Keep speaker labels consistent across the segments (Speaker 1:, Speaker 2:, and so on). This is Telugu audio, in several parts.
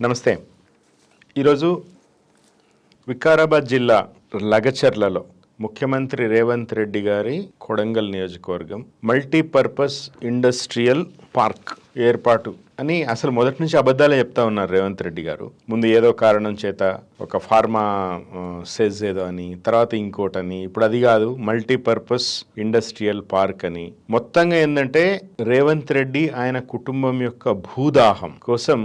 Speaker 1: నమస్తే. ఈరోజు వికారాబాద్ జిల్లా లగచర్లలో ముఖ్యమంత్రి రేవంత్ రెడ్డి గారి కొడంగల్ నియోజకవర్గం మల్టీపర్పస్ ఇండస్ట్రియల్ పార్క్ ఏర్పాటు అని అసలు మొదటి నుంచి అబద్ధాలే చెప్తా ఉన్నారు రేవంత్ రెడ్డి గారు. ముందు ఏదో కారణం చేత ఒక ఫార్మా సెజ్ ఏదో అని తర్వాత ఇంకోటని ఇప్పుడు అది కాదు మల్టీపర్పస్ ఇండస్ట్రియల్ పార్క్ అని. మొత్తంగా ఏంటంటే రేవంత్ రెడ్డి ఆయన కుటుంబం యొక్క భూదాహం కోసం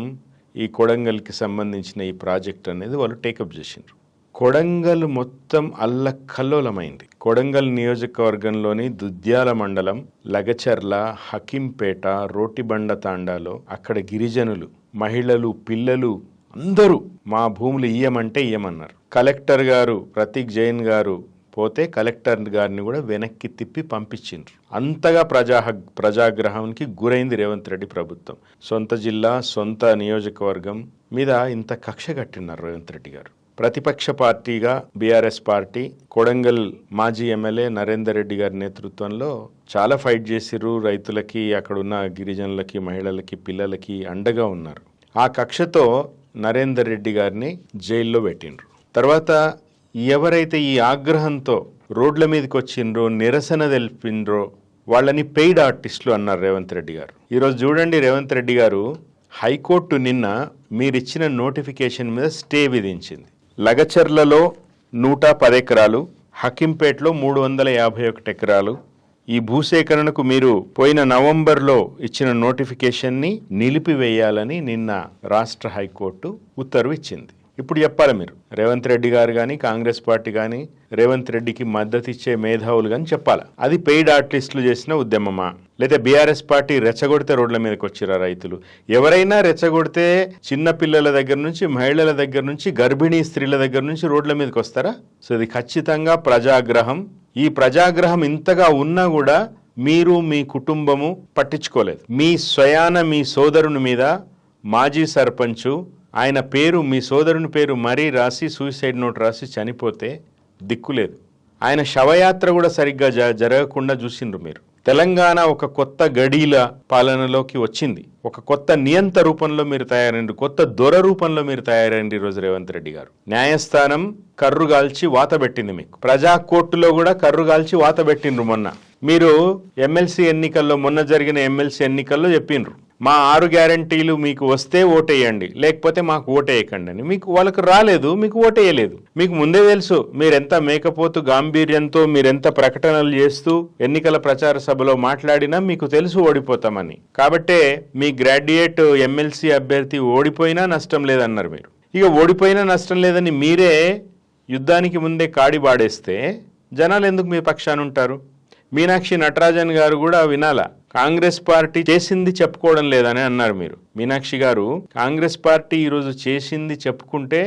Speaker 1: ఈ కొడంగల్కి సంబంధించిన ఈ ప్రాజెక్ట్ అనేది వాళ్ళు టేకప్ చేసిండ్రు. కొడంగల్ మొత్తం అల్లకల్లోలమైంది. కొడంగల్ నియోజకవర్గంలోని దుద్యాల మండలం లగచర్ల హకింపేట రోటిబండ తాండాలో అక్కడ గిరిజనులు మహిళలు పిల్లలు అందరూ మా భూములు ఇయ్యమంటే ఇయ్యమన్నారు. కలెక్టర్ గారు ప్రతీక్ జైన్ గారు పోతే కలెక్టర్ గారిని కూడా వెనక్కి తిప్పి పంపించిండ్రు. అంతగా ప్రజా ప్రజాగ్రహానికి గురైంది రేవంత్ రెడ్డి ప్రభుత్వం. సొంత జిల్లా సొంత నియోజకవర్గం మీద ఇంత కక్ష కట్టినారు రేవంత్ రెడ్డి గారు. ప్రతిపక్ష పార్టీగా బీఆర్ఎస్ పార్టీ కొడంగల్ మాజీ ఎమ్మెల్యే నరేందర్ రెడ్డి గారి నేతృత్వంలో చాలా ఫైట్ చేసిర్రు. రైతులకి అక్కడున్న గిరిజనులకి మహిళలకి పిల్లలకి అండగా ఉన్నారు. ఆ కక్షతో నరేందర్ రెడ్డి గారిని జైల్లో పెట్టిండ్రు. తర్వాత ఎవరైతే ఈ ఆగ్రహంతో రోడ్ల మీదకి వచ్చిండ్రో నిరసన తెలిపిండ్రో వాళ్ళని పెయిడ్ ఆర్టిస్టులు అన్నారు రేవంత్ రెడ్డి గారు. ఈరోజు చూడండి రేవంత్ రెడ్డి గారు హైకోర్టు నిన్న మీరిచ్చిన నోటిఫికేషన్ మీద స్టే విధించింది. లగచర్లలో నూట పది ఎకరాలు మూడు వందల యాభై ఒకటి ఎకరాలు. ఈ భూసేకరణకు మీరు పోయిన నవంబర్లో ఇచ్చిన నోటిఫికేషన్ని నిలిపివేయాలని నిన్న రాష్ట్ర హైకోర్టు ఉత్తర్వు ఇచ్చింది. ఇప్పుడు చెప్పాలి మీరు. రేవంత్ రెడ్డి గారు కానీ కాంగ్రెస్ పార్టీ కానీ రేవంత్ రెడ్డికి మద్దతు ఇచ్చే మేధావులు కానీ చెప్పాలి? అది పెయిడ్ ఆర్టిస్టులు చేసిన ఉద్యమమా? లేదా బీఆర్ఎస్ పార్టీ రెచ్చగొడితే రోడ్ల మీదకి వచ్చిరా రైతులు? ఎవరైనా రెచ్చగొడితే చిన్న పిల్లల దగ్గర నుంచి మహిళల దగ్గర నుంచి గర్భిణీ స్త్రీల దగ్గర నుంచి రోడ్ల మీదకి వస్తారా? సో ఇది ఖచ్చితంగా ప్రజాగ్రహం. ఈ ప్రజాగ్రహం ఇంతగా ఉన్నా కూడా మీరు మీ కుటుంబము పట్టించుకోలేదు. మీ స్వయాన మీ సోదరుని మీద మాజీ సర్పంచు ఆయన పేరు మీ సోదరుని పేరు మరీ రాసి సూసైడ్ నోట్ రాసి చనిపోతే దిక్కులేదు ఆయన శవయాత్ర కూడా సరిగ్గా జ జరగకుండా చూసిండ్రు మీరు. తెలంగాణ ఒక కొత్త గడీల పాలనలోకి వచ్చింది. ఒక కొత్త నియంత రూపంలో మీరు తయారండి కొత్త దొర రూపంలో మీరు తయారండి ఈరోజు రేవంత్ రెడ్డి గారు. న్యాయస్థానం కర్రుగాల్చి వాత పెట్టింది మీకు. ప్రజా కోర్టులో కూడా కర్రుగాల్చి వాత పెట్టిండ్రు మొన్న. మీరు ఎమ్మెల్సీ ఎన్నికల్లో మొన్న జరిగిన ఎమ్మెల్సీ ఎన్నికల్లో చెప్పిండ్రు. మా ఆరు గ్యారంటీలు మీకు వస్తే ఓటేయండి. లేకపోతే మాకు ఓటేయకండి అని. మీకు వాళ్ళకు రాలేదు మీకు ఓటేయలేదు. మీకు ముందే తెలుసు మీరెంత మేకపోతు గాంభీర్యంతో మీరెంత ప్రకటనలు చేస్తూ ఎన్నికల ప్రచార సభలో మాట్లాడినా మీకు తెలుసు ఓడిపోతామని. కాబట్టే మీ గ్రాడ్యుయేట్ ఎమ్మెల్సీ అభ్యర్థి ఓడిపోయినా నష్టం లేదన్నారు మీరు. ఇక ఓడిపోయినా నష్టం లేదని మీరే యుద్ధానికి ముందే కాడి బాడేస్తే జనాలు ఎందుకు మీ పక్షాన ఉంటారు? మీనాక్షి నటరాజన్ గారు కూడా వినాలా? కాంగ్రెస్ పార్టీ చేసింది చెప్పుకోవడం లేదని అన్నారు మీరు. మీనాక్షి గారు కాంగ్రెస్ పార్టీ ఈరోజు చేసింది చెప్పుకుంటే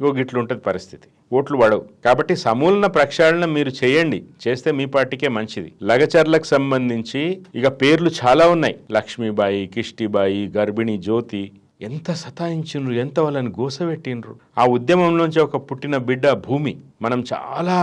Speaker 1: ఇగో గిట్లుంటది పరిస్థితి. ఓట్లు పడవు. కాబట్టి సమూలన ప్రక్షాళన మీరు చేయండి. చేస్తే మీ పార్టీకే మంచిది. లగచర్లకు సంబంధించి ఇక పేర్లు చాలా ఉన్నాయి. లక్ష్మీబాయి కిష్టిబాయి గర్భిణి జ్యోతి ఎంత సతాయించిండ్రు ఎంత వాళ్ళని గోసపెట్టిండ్రు ఆ ఉద్యమంలోంచి ఒక పుట్టిన బిడ్డ భూమి. మనం చాలా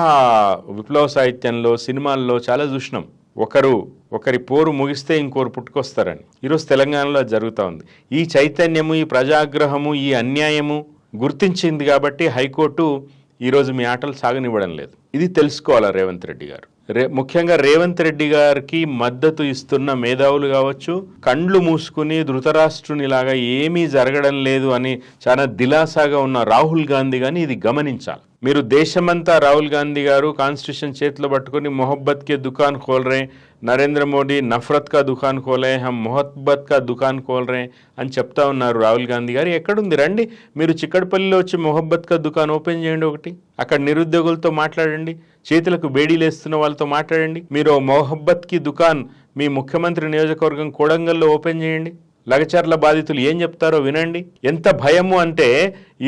Speaker 1: విప్లవ సాహిత్యంలో సినిమాల్లో చాలా చూసినాం. ఒకరు ఒకరి పోరు ముగిస్తే ఇంకోరు పుట్టుకొస్తారని. ఈరోజు తెలంగాణలో జరుగుతూ ఉంది. ఈ చైతన్యము ఈ ప్రజాగ్రహము ఈ అన్యాయము గుర్తించింది కాబట్టి హైకోర్టు ఈరోజు మీ ఆటలు సాగనివ్వడం లేదు. ఇది తెలుసుకోవాలా రేవంత్ రెడ్డి గారు? రే ముఖ్యంగా రేవంత్ రెడ్డి గారికి మద్దతు ఇస్తున్న మేధావులు కావచ్చు కండ్లు మూసుకుని ధృతరాష్ట్రునిలాగా ఏమీ జరగడం లేదు అని చాలా దిలాసాగా ఉన్న రాహుల్ గాంధీ గాని ఇది గమనించాలి. మీరు దేశమంతా రాహుల్ గాంధీ గారు కాన్స్టిట్యూషన్ చేతిలో పట్టుకొని మొహబ్బత్ కే దుకాన్ ఖోల్రే నరేంద్ర మోడీ నఫరత్ కా దుకాన్ కోలే హమ్ మొహబ్బత్ కా దుకాన్ కోల్రే అని చెప్తా ఉన్నారు రాహుల్ గాంధీ గారు. ఎక్కడుంది? రండి మీరు చిక్కడపల్లిలో వచ్చి మొహబ్బత్ కా దుకాన్ ఓపెన్ చేయండి ఒకటి. అక్కడ నిరుద్యోగులతో మాట్లాడండి చేతులకు బేడీలు వేస్తున్న వాళ్ళతో మాట్లాడండి. మీరు మొహబ్బత్కి దుకాన్ మీ ముఖ్యమంత్రి నియోజకవర్గం కోడంగల్లో ఓపెన్ చేయండి. లగచర్ల బాధితులు ఏం చెప్తారో వినండి. ఎంత భయము అంటే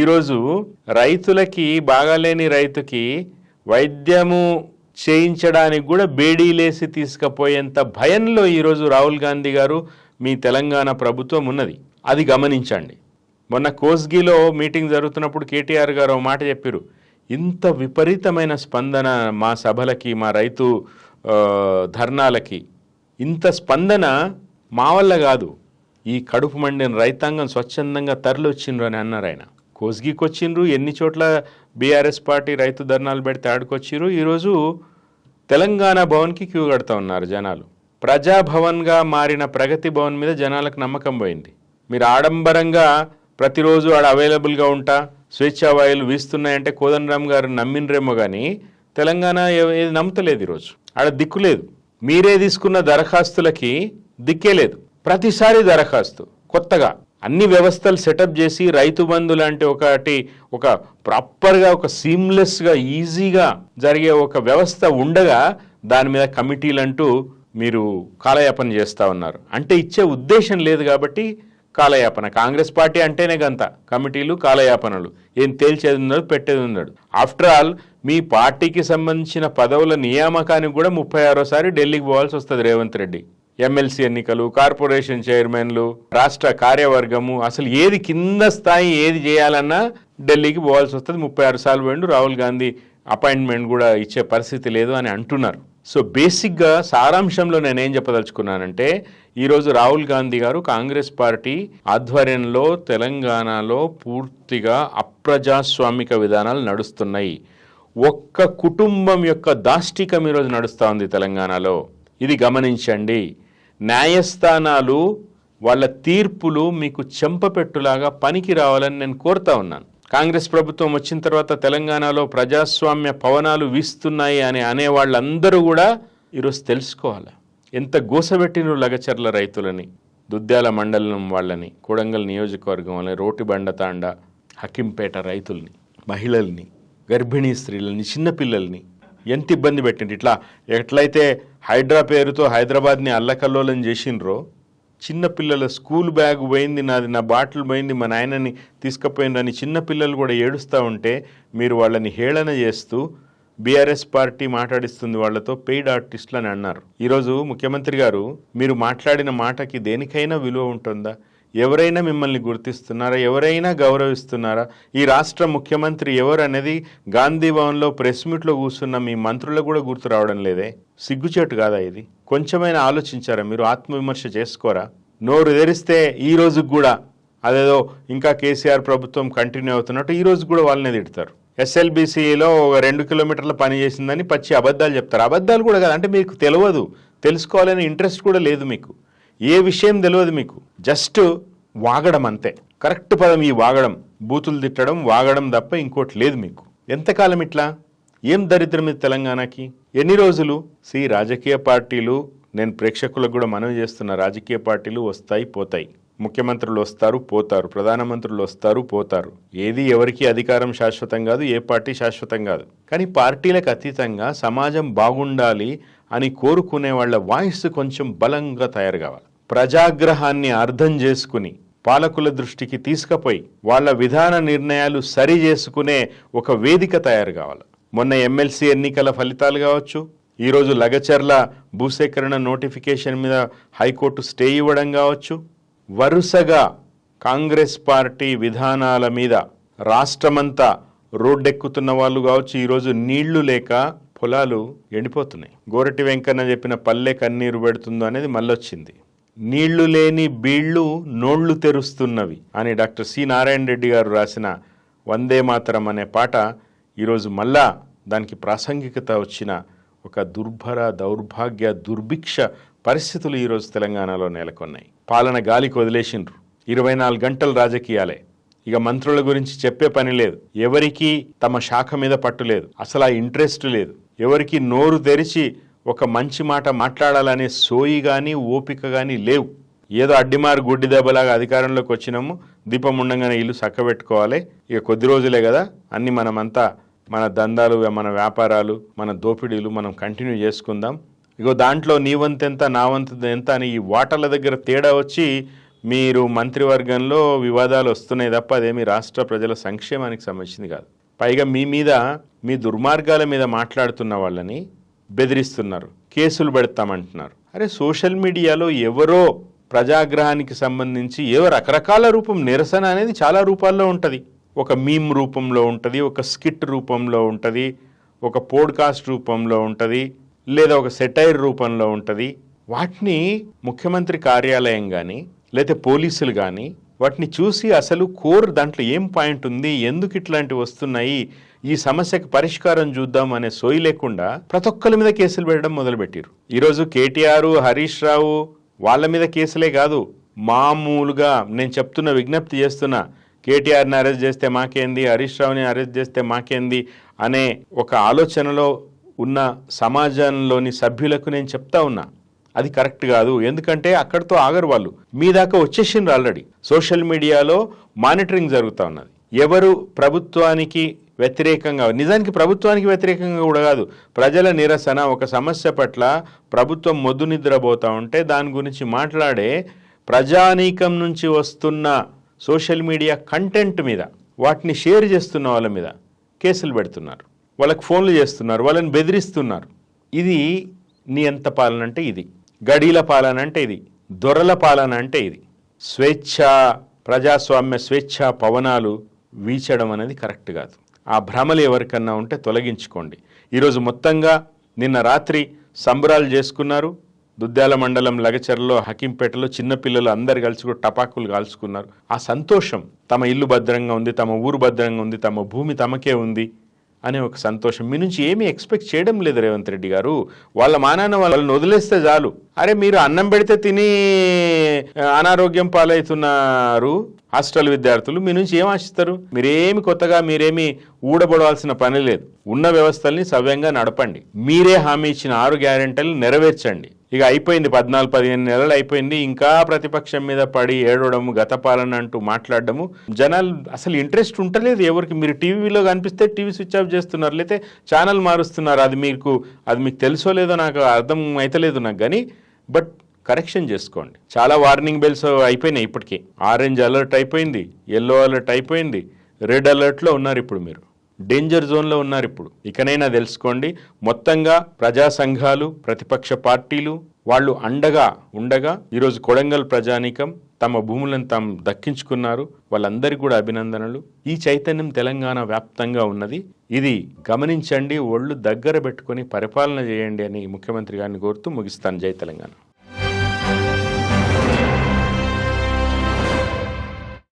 Speaker 1: ఈరోజు రైతులకి బాగాలేని రైతుకి వైద్యము చేయించడానికి కూడా బేడీలేసి తీసుకుపోయేంత భయంలో ఈరోజు రాహుల్ గాంధీ గారు మీ తెలంగాణ ప్రభుత్వం ఉన్నది. అది గమనించండి. మొన్న కోస్గిలో మీటింగ్ జరుగుతున్నప్పుడు కేటీఆర్ గారు మాట చెప్పారు. ఇంత విపరీతమైన స్పందన మా సభలకి మా రైతు ధర్నాలకి ఇంత స్పందన మా వల్ల కాదు. ఈ కడుపు మండిన రైతాంగం స్వచ్ఛందంగా తరలి వచ్చిండ్రు అని అన్నారు ఆయన. కోస్గికి వచ్చిండ్రు ఎన్ని చోట్ల బీఆర్ఎస్ పార్టీ రైతు ధర్నాలు పెడితే ఆడుకొచ్చిర్రు. ఈరోజు తెలంగాణ భవన్కి క్యూ కడతా ఉన్నారు జనాలు. ప్రజాభవన్గా మారిన ప్రగతి భవన్ మీద జనాలకు నమ్మకం పోయింది. మీరు ఆడంబరంగా ప్రతిరోజు ఆడ అవైలబుల్గా ఉంటా స్వేచ్ఛా వాయులు వీస్తున్నాయంటే కోదండరామ్ గారు నమ్మినరేమో కానీ తెలంగాణ ఏది నమ్ముతలేదు ఈరోజు. ఆడ దిక్కు లేదు. మీరే తీసుకున్న దరఖాస్తులకి దిక్కే లేదు. ప్రతిసారి దరఖాస్తు కొత్తగా. అన్ని వ్యవస్థలు సెటప్ చేసి రైతు బంధు లాంటి ఒకటి ఒక ప్రాపర్గా ఒక సీమ్లెస్గా ఈజీగా జరిగే ఒక వ్యవస్థ ఉండగా దాని మీద కమిటీలు అంటూ మీరు కాలయాపన చేస్తూ ఉన్నారు. అంటే ఇచ్చే ఉద్దేశం లేదు కాబట్టి కాలయాపన. కాంగ్రెస్ పార్టీ అంటేనే గంత. కమిటీలు కాలయాపనలు. ఏం తేల్చేది ఉన్నాడు పెట్టేది ఉన్నాడు ఆఫ్టర్ ఆల్ మీ పార్టీకి సంబంధించిన పదవుల నియామకానికి కూడా ముప్పై ఆరోసారి ఢిల్లీకి పోవాల్సి వస్తుంది రేవంత్ రెడ్డి. ఎమ్మెల్సీ ఎన్నికలు కార్పొరేషన్ చైర్మన్లు రాష్ట్ర కార్యవర్గము అసలు ఏది కింద స్థాయి ఏది చేయాలన్నా ఢిల్లీకి పోవాల్సి వస్తుంది. ముప్పై ఆరు సార్లు పోయిండు. రాహుల్ గాంధీ అపాయింట్మెంట్ కూడా ఇచ్చే పరిస్థితి లేదు అని అంటున్నారు. సో బేసిక్గా సారాంశంలో నేనేం చెప్పదలుచుకున్నానంటే ఈరోజు రాహుల్ గాంధీ గారు కాంగ్రెస్ పార్టీ ఆధ్వర్యంలో తెలంగాణలో పూర్తిగా అప్రజాస్వామిక విధానాలు నడుస్తున్నాయి. ఒక్క కుటుంబం యొక్క దాష్టికం ఈరోజు నడుస్తూ ఉంది తెలంగాణలో. ఇది గమనించండి. న్యాయస్థానాలు వాళ్ళ తీర్పులు మీకు చెంపపెట్టులాగా పనికి రావాలని నేను కోరుతా ఉన్నాను. కాంగ్రెస్ ప్రభుత్వం వచ్చిన తర్వాత తెలంగాణలో ప్రజాస్వామ్య పవనాలు వీస్తున్నాయి అని అనే వాళ్ళందరూ కూడా ఈరోజు తెలుసుకోవాలి. ఎంత గోసబెట్టిన లగచర్ల రైతులని దుద్యాల మండలం వాళ్ళని కొడంగల్ నియోజకవర్గం వాళ్ళని రోటిబండ తాండ హకింపేట రైతుల్ని మహిళల్ని గర్భిణీ స్త్రీలని చిన్నపిల్లల్ని ఎంత ఇబ్బంది పెట్టింది ఇట్లా ఎట్లయితే హైడ్రా పేరుతో హైదరాబాద్ని అల్లకల్లోలం చేసిండ్రో చిన్నపిల్లల స్కూల్ బ్యాగ్ పోయింది నాది నా బాటిల్ పోయింది మా నాయనని తీసుకుపోయిందని చిన్నపిల్లలు కూడా ఏడుస్తూ ఉంటే మీరు వాళ్ళని హేళన చేస్తూ బీఆర్ఎస్ పార్టీ మాట్లాడిస్తుంది వాళ్ళతో పెయిడ్ ఆర్టిస్టులు అని అన్నారు. ఈరోజు ముఖ్యమంత్రి గారు మీరు మాట్లాడిన మాటకి దేనికైనా విలువ ఉంటుందా? ఎవరైనా మిమ్మల్ని గుర్తిస్తున్నారా? ఎవరైనా గౌరవిస్తున్నారా? ఈ రాష్ట్ర ముఖ్యమంత్రి ఎవరు అనేది గాంధీ భవన్లో ప్రెస్ మీట్లో కూర్చున్న మీ మంత్రులకు కూడా గుర్తు రావడం లేదే. సిగ్గుచేటు కాదా ఇది? కొంచెమైనా ఆలోచించారా? మీరు ఆత్మవిమర్శ చేసుకోరా? నోరు తెరిస్తే ఈ రోజుకు కూడా అదేదో ఇంకా కేసీఆర్ ప్రభుత్వం కంటిన్యూ అవుతున్నట్టు ఈ రోజు కూడా వాళ్ళనే తిడతారు. ఎస్ఎల్బిసిలో ఒక రెండు కిలోమీటర్ల పని చేసిందని పచ్చి అబద్ధాలు చెప్తారు. అబద్ధాలు కూడా కాదు అంటే మీకు తెలియదు. తెలుసుకోవాలనే ఇంట్రెస్ట్ కూడా లేదు మీకు. ఏ విషయం తెలియదు మీకు. జస్ట్ వాగడం అంతే. కరెక్ట్ పదం ఈ వాగడం. బూతులు తిట్టడం వాగడం తప్ప ఇంకోటి లేదు మీకు. ఎంతకాలం ఇట్లా? ఏం దరిద్రం ఇది తెలంగాణకి? ఎన్ని రోజులు? సి రాజకీయ పార్టీలు నేను ప్రేక్షకులకు కూడా మనవి చేస్తున్న రాజకీయ పార్టీలు వస్తాయి పోతాయి. ముఖ్యమంత్రులు వస్తారు పోతారు. ప్రధానమంత్రులు వస్తారు పోతారు. ఏది ఎవరికి అధికారం శాశ్వతం కాదు ఏ పార్టీ శాశ్వతం కాదు. కానీ పార్టీలకు అతీతంగా సమాజం బాగుండాలి అని కోరుకునే వాళ్ళ వాయిస్ కొంచెం బలంగా తయారు కావాలి. ప్రజాగ్రహాన్ని అర్థం చేసుకుని పాలకుల దృష్టికి తీసుకుపోయి వాళ్ళ విధాన నిర్ణయాలు సరి చేసుకునే ఒక వేదిక తయారు కావాలి. మొన్న ఎమ్మెల్సీ ఎన్నికల ఫలితాలు కావచ్చు ఈరోజు లగచర్ల భూసేకరణ నోటిఫికేషన్ మీద హైకోర్టు స్టే ఇవ్వడం కావచ్చు. వరుసగా కాంగ్రెస్ పార్టీ విధానాల మీద రాష్ట్రమంతా రోడ్డెక్కుతున్న వాళ్ళు కావచ్చు ఈరోజు నీళ్ళు లేక పొలాలు ఎండిపోతున్నాయి. గోరటి వెంకన్న చెప్పిన పల్లె కన్నీరు పెడుతుందో అనేది మళ్ళొచ్చింది. నీళ్ళు లేని బీళ్ళు నోళ్ళు తెరుస్తున్నవి అని డాక్టర్ సి నారాయణ రెడ్డి గారు రాసిన వందే మాతరం అనే పాట ఈరోజు మళ్ళా దానికి ప్రాసంగికత వచ్చిన ఒక దుర్భర దౌర్భాగ్య దుర్భిక్ష పరిస్థితులు ఈరోజు తెలంగాణలో నెలకొన్నాయి. పాలన గాలికి వదిలేసిండ్రు. ఇరవై నాలుగు గంటలు రాజకీయాలే. ఇక మంత్రుల గురించి చెప్పే పని లేదు. ఎవరికీ తమ శాఖ మీద పట్టు లేదు. అసలు ఆ ఇంట్రెస్ట్ లేదు. ఎవరికి నోరు తెరిచి ఒక మంచి మాట మాట్లాడాలనే సోయి కానీ ఓపిక కానీ లేవు. ఏదో అడ్డిమారు గుడ్డి దెబ్బలాగా అధికారంలోకి వచ్చినాము. దీపం ఉండగానే ఇల్లు చక్కబెట్టుకోవాలి. ఇక కొద్ది రోజులే కదా. అన్ని మనమంతా మన దందాలు మన వ్యాపారాలు మన దోపిడీలు మనం కంటిన్యూ చేసుకుందాం. ఇగో దాంట్లో నీ వంతు ఎంత నా వంతు ఎంత అని ఈ వాటర్ల దగ్గర తేడా వచ్చి మీరు మంత్రివర్గంలో వివాదాలు వస్తున్నాయి తప్ప అదేమి రాష్ట్ర ప్రజల సంక్షేమానికి సంబంధించింది కాదు. పైగా మీ మీద మీ దుర్మార్గాల మీద మాట్లాడుతున్న వాళ్ళని బెదిరిస్తున్నారు. కేసులు పెడతామంటున్నారు. అరే సోషల్ మీడియాలో ఎవరో ప్రజాగ్రహానికి సంబంధించి ఏవో రకరకాల రూపం నిరసన అనేది చాలా రూపాల్లో ఉంటుంది. ఒక మీమ్ రూపంలో ఉంటుంది ఒక స్కిట్ రూపంలో ఉంటుంది ఒక పోడ్కాస్ట్ రూపంలో ఉంటుంది లేదా ఒక సెటైర్ రూపంలో ఉంటుంది. వాటిని ముఖ్యమంత్రి కార్యాలయం కానీ లేకపోతే పోలీసులు కానీ వాటిని చూసి అసలు కోర్ దాంట్లో ఏం పాయింట్ ఉంది? ఎందుకు ఇట్లాంటివి వస్తున్నాయి? ఈ సమస్యకు పరిష్కారం చూద్దాం అనే సోయి లేకుండా ప్రతి ఒక్కరి మీద కేసులు పెట్టడం మొదలుపెట్టారు ఈరోజు కేటీఆర్ హరీష్ రావు వాళ్ళ మీద కేసులే కాదు మామూలుగా నేను చెప్తున్న విజ్ఞప్తి చేస్తున్నా కేటీఆర్ని అరెస్ట్ చేస్తే మాకేంది హరీష్ రావుని అరెస్ట్ చేస్తే మాకేంది అనే ఒక ఆలోచనలో ఉన్న సమాజంలోని సభ్యులకు నేను చెప్తా ఉన్నా. అది కరెక్ట్ కాదు. ఎందుకంటే అక్కడితో ఆగరు వాళ్ళు మీ దాకా వచ్చేసిండ్రు ఆల్రెడీ. సోషల్ మీడియాలో మానిటరింగ్ జరుగుతూ ఉన్నది. ఎవరు ప్రభుత్వానికి వ్యతిరేకంగా నిజానికి ప్రభుత్వానికి వ్యతిరేకంగా కూడా కాదు. ప్రజల నిరసన ఒక సమస్య పట్ల ప్రభుత్వం మొద్దు నిద్రపోతూ ఉంటే దాని గురించి మాట్లాడే ప్రజానీకం నుంచి వస్తున్న సోషల్ మీడియా కంటెంట్ మీద వాటిని షేర్ చేస్తున్న వాళ్ళ మీద కేసులు పెడుతున్నారు. వాళ్ళకి ఫోన్లు చేస్తున్నారు. వాళ్ళని బెదిరిస్తున్నారు. ఇది నీ ఎంత పాలన అంటే ఇది. గడీల పాలన అంటే ఇది దొరల పాలన అంటే ఇది. స్వేచ్ఛ ప్రజాస్వామ్య స్వేచ్ఛ పవనాలు వీచడం అనేది కరెక్ట్ కాదు. ఆ భ్రమలు ఎవరికన్నా ఉంటే తొలగించుకోండి. ఈరోజు మొత్తంగా నిన్న రాత్రి సంబరాలు చేసుకున్నారు. దుద్దాల మండలం లగచర్లో హకీంపేటలో చిన్నపిల్లలు అందరు కలిసి కూడా టపాకులు కాల్చుకున్నారు. ఆ సంతోషం తమ ఇల్లు భద్రంగా ఉంది తమ ఊరు భద్రంగా ఉంది తమ భూమి తమకే ఉంది. అనే ఒక సంతోషం. మీ నుంచి ఏమీ ఎక్స్పెక్ట్ చేయడం లేదు రేవంత్ రెడ్డి గారు. వాళ్ళ మానాన్న వాళ్ళని వదిలేస్తే చాలు. అరే మీరు అన్నం పెడితే తిని అనారోగ్యం పాలవుతున్నారు హాస్టల్ విద్యార్థులు మీ నుంచి ఏం ఆశిస్తారు? మీరేమి కొత్తగా మీరేమి ఊడబడవలసిన పని లేదు. ఉన్న వ్యవస్థల్ని సవ్యంగా నడపండి. మీరే హామీ ఇచ్చిన ఆరు గ్యారెంటీలు నెరవేర్చండి. ఇక అయిపోయింది పద్నాలుగు పదిహేను నెలలు అయిపోయింది. ఇంకా ప్రతిపక్షం మీద పడి ఏడవడము గత పాలన అంటూ మాట్లాడడము. జనాలు అసలు ఇంట్రెస్ట్ ఉంటలేదు ఎవరికి. మీరు టీవీలో కనిపిస్తే టీవీ స్విచ్ ఆఫ్ చేస్తున్నారు లేతే ఛానల్ మారుస్తున్నారు. అది మీకు అది మీకు తెలుసో లేదో నాకు అర్థం అయితలేదు నాకు కానీ బట్ కరెక్షన్ చేసుకోండి. చాలా వార్నింగ్ బెల్స్ అయిపోయినాయి ఇప్పటికీ. ఆరెంజ్ అలర్ట్ అయిపోయింది ఎల్లో అలర్ట్ అయిపోయింది రెడ్ అలర్ట్లో ఉన్నారు ఇప్పుడు మీరు. డేంజర్ జోన్లో ఉన్నారు ఇప్పుడు. ఇకనైనా తెలుసుకోండి మొత్తంగా ప్రజా సంఘాలు ప్రతిపక్ష పార్టీలు వాళ్ళు అండగా ఉండగా ఈరోజు కొడంగల్ ప్రజానీకం తమ భూములను తాము దక్కించుకున్నారు. వాళ్ళందరికీ కూడా అభినందనలు. ఈ చైతన్యం తెలంగాణ వ్యాప్తంగా ఉన్నది. ఇది గమనించండి ఒళ్ళు దగ్గర పెట్టుకొని పరిపాలన చేయండి అని ముఖ్యమంత్రి గారిని కోరుతూ ముగిస్తాను. జై తెలంగాణ.